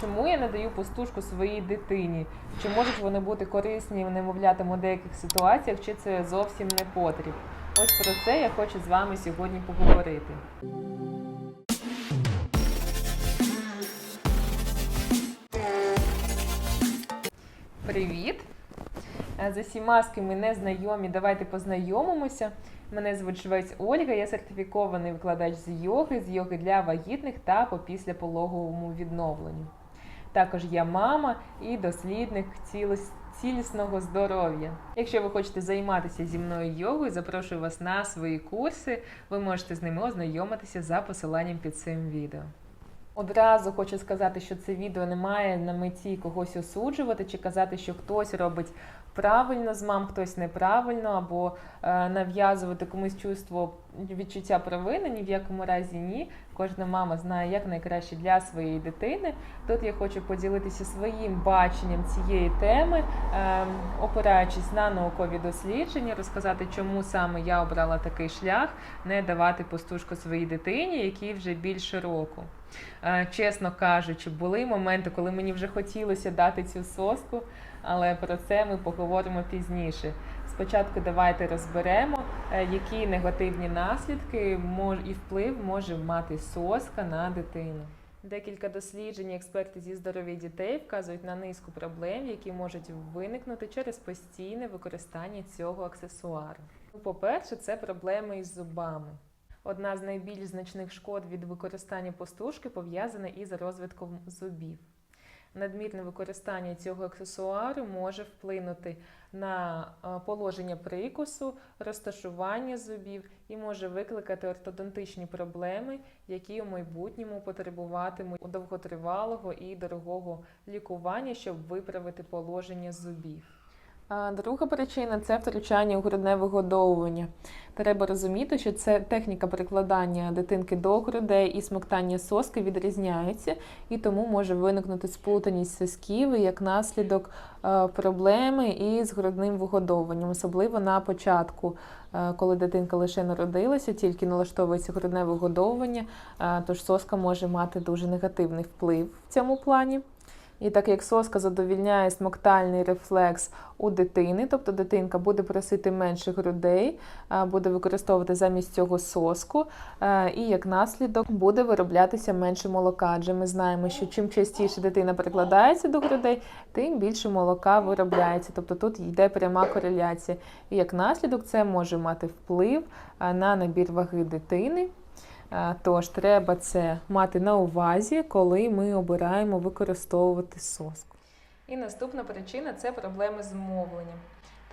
Чому я не даю пустушку своїй дитині? Чи можуть вони бути корисні немовлятам у деяких ситуаціях, чи це зовсім не потріб? Ось про це я хочу з вами сьогодні поговорити. Привіт! Е, З усіма, з ким ми не знайомі, давайте познайомимося. Мене звуть Швець Ольга, я сертифікований викладач з йоги, з йоги для вагітних та по післяпологовому відновленню. Також я мама і дослідник цілісного здоров'я. Якщо ви хочете займатися зі мною йогою, запрошую вас на свої курси. Ви можете з ними ознайомитися за посиланням під цим відео. Одразу хочу сказати, що це відео не має на меті когось осуджувати чи казати, що хтось робить правильно з мам, хтось неправильно, або е, нав'язувати комусь чувство відчуття провини. Ні в якому разі ні. Кожна мама знає, як найкраще для своєї дитини. Тут я хочу поділитися своїм баченням цієї теми, е, опираючись на наукові дослідження, розказати, чому саме я обрала такий шлях, не давати пустушку своїй дитині, якій вже більше року. Е, Чесно кажучи, були моменти, коли мені вже хотілося дати цю соску, але про це ми поговоримо пізніше. Спочатку давайте розберемо, е, які негативні наслідки і вплив може мати соска на дитину. Декілька досліджень експерти зі здоров'я дітей вказують на низку проблем, які можуть виникнути через постійне використання цього аксесуару. Ну, По-перше, це проблеми із зубами. Одна з найбільш значних шкод від використання пустушки пов'язана із розвитком зубів. Надмірне використання цього аксесуару може вплинути на е, положення прикусу, розташування зубів і може викликати ортодонтичні проблеми, які у майбутньому потребуватимуть довготривалого і дорогого лікування, щоб виправити положення зубів. Друга причина це втручання у грудне вигодовування. Треба розуміти, що це техніка прикладання дитинки до грудей і смоктання соски відрізняються, і тому може виникнути сплутаність сосків як наслідок е, проблеми із грудним вигодовуванням, особливо на початку, е, коли дитинка лише народилася, тільки налаштовується грудне вигодовування, е, тож соска може мати дуже негативний вплив в цьому плані. І так як соска задовільняє смоктальний рефлекс у дитини, тобто дитинка буде просити менше грудей, буде використовувати замість цього соску, е, і як наслідок буде вироблятися менше молока. Адже ми знаємо, що чим частіше дитина прикладається до грудей, тим більше молока виробляється. Тобто тут йде пряма кореляція. І як наслідок це може мати вплив на набір ваги дитини. Е, Тож треба це мати на увазі, коли ми обираємо використовувати соску. І наступна причина це проблеми з мовленням.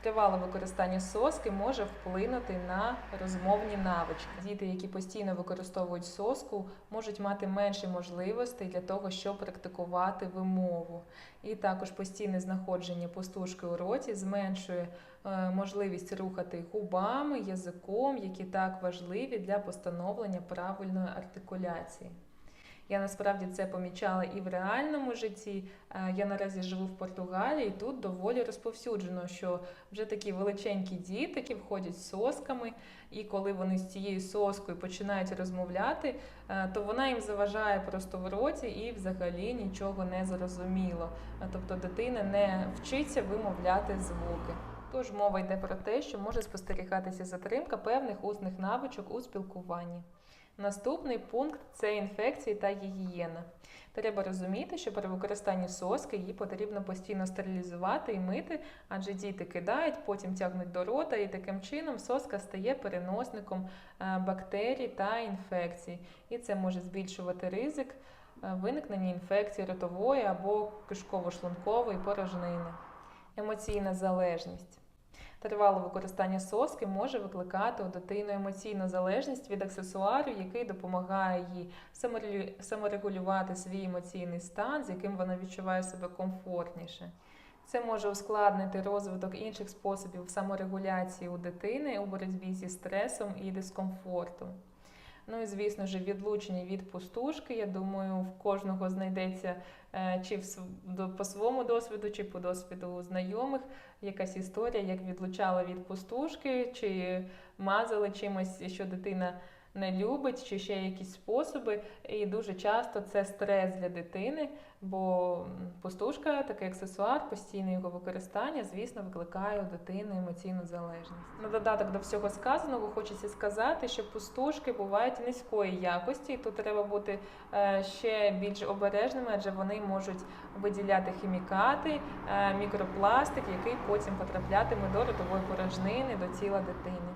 Тривале використання соски може вплинути на розмовні навички. Діти, які постійно використовують соску, можуть мати менше можливостей для того, щоб практикувати вимову. І також постійне знаходження пустушки у роті зменшує е, можливість рухати губами, язиком, які так важливі для постановлення правильної артикуляції. Я насправді це помічала і в реальному житті. Е, Я наразі живу в Португалії, і тут доволі розповсюджено, що вже такі величенькі дітки входять з сосками, і коли вони з цією соскою починають розмовляти, е, то вона їм заважає просто в роті і взагалі нічого не зрозуміло. Е, Тобто дитина не вчиться вимовляти звуки. Тож мова йде про те, що може спостерігатися затримка певних усних навичок у спілкуванні. Наступний пункт це інфекції та гігієна. Треба розуміти, що при використанні соски її потрібно постійно стерилізувати і мити, адже діти кидають, потім тягнуть до рота, і таким чином соска стає переносником е, бактерій та інфекцій. І це може збільшувати ризик е, виникнення інфекції ротової або кишково-шлункової порожнини. Емоційна залежність. Тривале використання соски може викликати у дитину емоційну залежність від аксесуару, який допомагає їй саморегулювати свій емоційний стан, з яким вона відчуває себе комфортніше. Це може ускладнити розвиток інших способів саморегуляції у дитини у боротьбі зі стресом і дискомфортом. Ну і звісно ж, відлучення від пустушки. Я думаю, в кожного знайдеться е, чи по своєму досвіду, чи по досвіду знайомих якась історія, як відлучала від пустушки, чи мазали чимось, що дитина не любить, чи ще якісь способи. І дуже часто це стрес для дитини, бо пустушка, такий аксесуар, постійне його використання, звісно, викликає у дитини емоційну залежність. На додаток до всього сказаного хочеться сказати, що пустушки бувають низької якості, і тут треба бути е, ще більш обережними, адже вони можуть виділяти хімікати, е, мікропластик, який потім потраплятиме до ротової порожнини, до тіла дитини.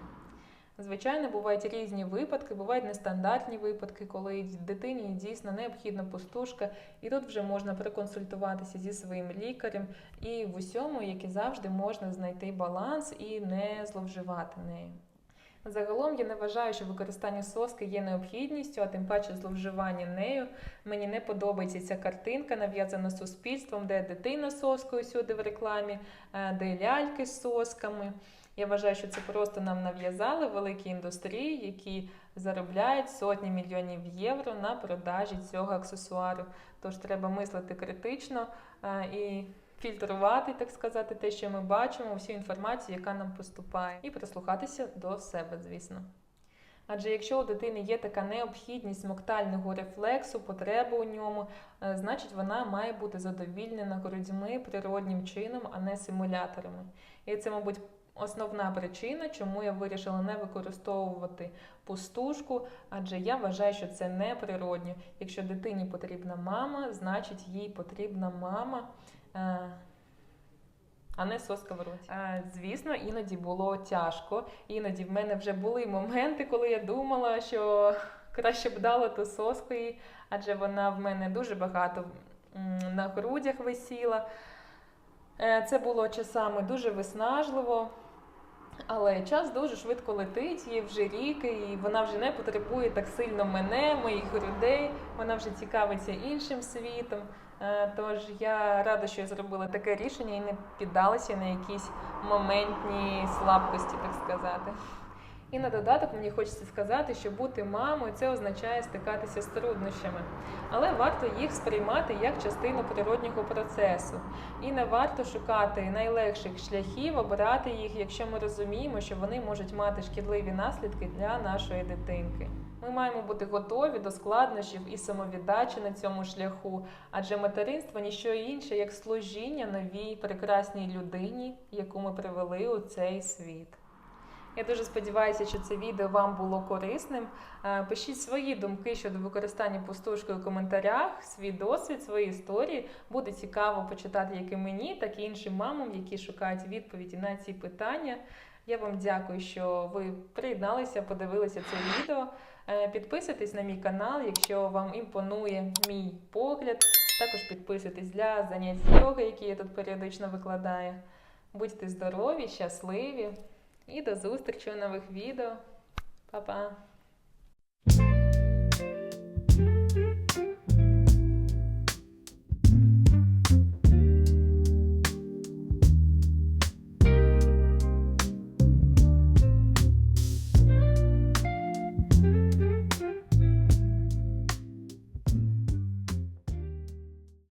Звичайно, бувають різні випадки, бувають нестандартні випадки, коли дитині дійсно необхідна пустушка, і тут вже можна проконсультуватися зі своїм лікарем, і в усьому, як і завжди, можна знайти баланс і не зловживати нею. Загалом я не вважаю, що використання соски є необхідністю, а тим паче зловживання нею. Мені не подобається ця картинка, нав'язана суспільством, де дитина соскою сюди в рекламі, е, де ляльки з сосками. Я вважаю, що це просто нам нав'язали великі індустрії, які заробляють сотні мільйонів євро на продажі цього аксесуару. Тож треба мислити критично е, і фільтрувати, так сказати, те, що ми бачимо, всю інформацію, яка нам поступає, і прислухатися до себе, звісно. Адже якщо у дитини є така необхідність смоктального рефлексу, потреба у ньому, е, значить вона має бути задовільнена грудьми природнім чином, а не симуляторами. І це, мабуть, основна причина, чому я вирішила не використовувати пустушку, адже я вважаю, що це не природньо. Якщо дитині потрібна мама, значить їй потрібна мама. е, а не соска в роті. Е, Звісно, іноді було тяжко. Іноді в мене вже були моменти, коли я думала, що краще б дала ту соску адже вона в мене дуже багато на грудях висіла. Е, Це було часами дуже виснажливо. Але час дуже швидко летить, їй вже рік, і вона вже не потребує так сильно мене, моїх грудей. Вона вже цікавиться іншим світом. Е, Тож я рада, що я зробила таке рішення і не піддалася на якісь моментні слабкості, так сказати. І на додаток мені хочеться сказати, що бути мамою це означає стикатися з труднощами, але варто їх сприймати як частину природнього процесу. І не варто шукати найлегших шляхів, обирати їх, якщо ми розуміємо, що вони можуть мати шкідливі наслідки для нашої дитинки. Ми маємо бути готові до складнощів і самовіддачі на цьому шляху, адже материнство ніщо інше, як служіння новій прекрасній людині, яку ми привели у цей світ. Я дуже сподіваюся, що це відео вам було корисним. Е, Пишіть свої думки щодо використання пустушки у коментарях, свій досвід, свої історії. Буде цікаво почитати як і мені, так і іншим мамам, які шукають відповіді на ці питання. Я вам дякую, що ви приєдналися, подивилися це відео. Е, Підписуйтесь на мій канал, якщо вам імпонує мій погляд. Також підписуйтесь для занять йоги, які я тут періодично викладаю. Будьте здорові, щасливі і до зустрічі у нових відео. Па-па!